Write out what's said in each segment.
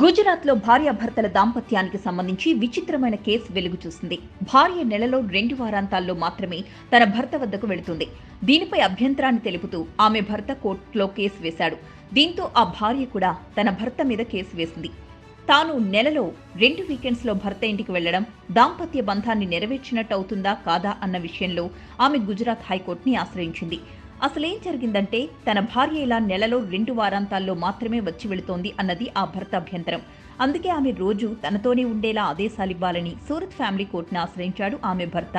గుజరాత్లో భార్యాభర్తల దాంపత్యానికి సంబంధించి విచిత్రమైన కేసు వెలుగు చూసింది. భార్య నెలలో రెండు వారాంతాల్లో మాత్రమే తన భర్త వద్దకు వెళుతుంది. దీనిపై అభ్యంతరాన్ని తెలుపుతూ ఆమె భర్త కోర్టులో కేసు వేశాడు. దీంతో ఆ భార్య కూడా తన భర్త మీద కేసు వేసింది. తాను నెలలో రెండు వీకెండ్స్లో భర్త ఇంటికి వెళ్ళడం దాంపత్య బంధాన్ని నెరవేర్చినట్టు అవుతుందా కాదా అన్న విషయంలో ఆమె గుజరాత్ హైకోర్టుని ఆశ్రయించింది. అసలేం జరిగిందంటే తన భార్య ఇలా నెలలో రెండు వారాంతాల్లో మాత్రమే వచ్చి వెళుతోంది అన్నది ఆ భర్త అభ్యంతరం. అందుకే ఆమె రోజు తనతోనే ఉండేలా ఆదేశాలివ్వాలని సూరత్ ఫ్యామిలీ కోర్టును ఆశ్రయించాడు ఆమె భర్త.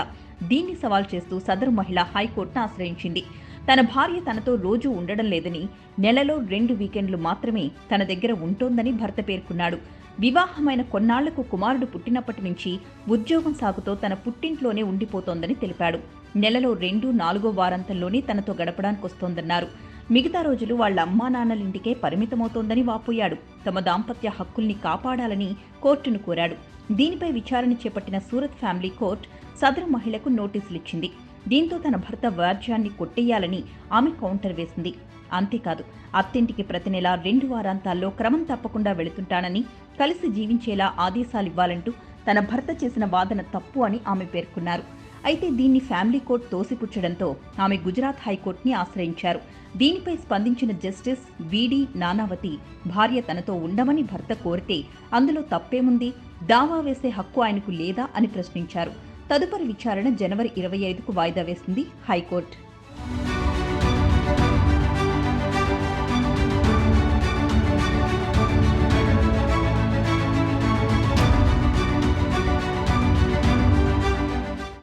దీన్ని సవాల్ చేస్తూ సదరు మహిళ హైకోర్టును ఆశ్రయించింది. తన భార్య తనతో రోజు ఉండడం లేదని నెలలో రెండు వీకెండ్లు మాత్రమే తన దగ్గర ఉంటోందని భర్త పేర్కొన్నాడు. వివాహమైన కొన్నాళ్ళకు కుమారుడు పుట్టినప్పటి నుంచి ఉద్యోగం సాగుతో తన పుట్టింట్లోనే ఉండిపోతోందని తెలిపాడు. నెలలో రెండు నాలుగో వారాంతంలోనే తనతో గడపడానికి వస్తోందన్నారు. మిగతా రోజులు వాళ్ళ అమ్మా నాన్నలింటికే పరిమితమవుతోందని వాపోయాడు. తమ దాంపత్య హక్కుల్ని కాపాడాలని కోర్టును కోరాడు. దీనిపై విచారణ చేపట్టిన సూరత్ ఫ్యామిలీ కోర్టు సదరు మహిళకు నోటీసులిచ్చింది. దీంతో తన భర్త వ్యాజ్యాన్ని కొట్టేయాలని ఆమె కౌంటర్ వేసింది. అంతేకాదు అత్తింటికి ప్రతి నెల రెండు వారాంతాల్లో క్రమం తప్పకుండా వెళుతుంటానని కలిసి జీవించేలా ఆదేశాలివ్వాలంటూ తన భర్త చేసిన వాదన తప్పు అని ఆమె పేర్కొన్నారు. అయితే దీన్ని ఫ్యామిలీ కోర్టు తోసిపుచ్చడంతో ఆమె గుజరాత్ హైకోర్టుని ఆశ్రయించారు. దీనిపై స్పందించిన జస్టిస్ విడి నానావతి భార్య తనతో ఉండమని భర్త కోరితే అందులో తప్పేముంది? దావా వేసే హక్కు ఆయనకు లేదా? అని ప్రశ్నించారు. తదుపరి విచారణ జనవరి ఇరవై ఐదుకు వాయిదా వేసింది హైకోర్టు.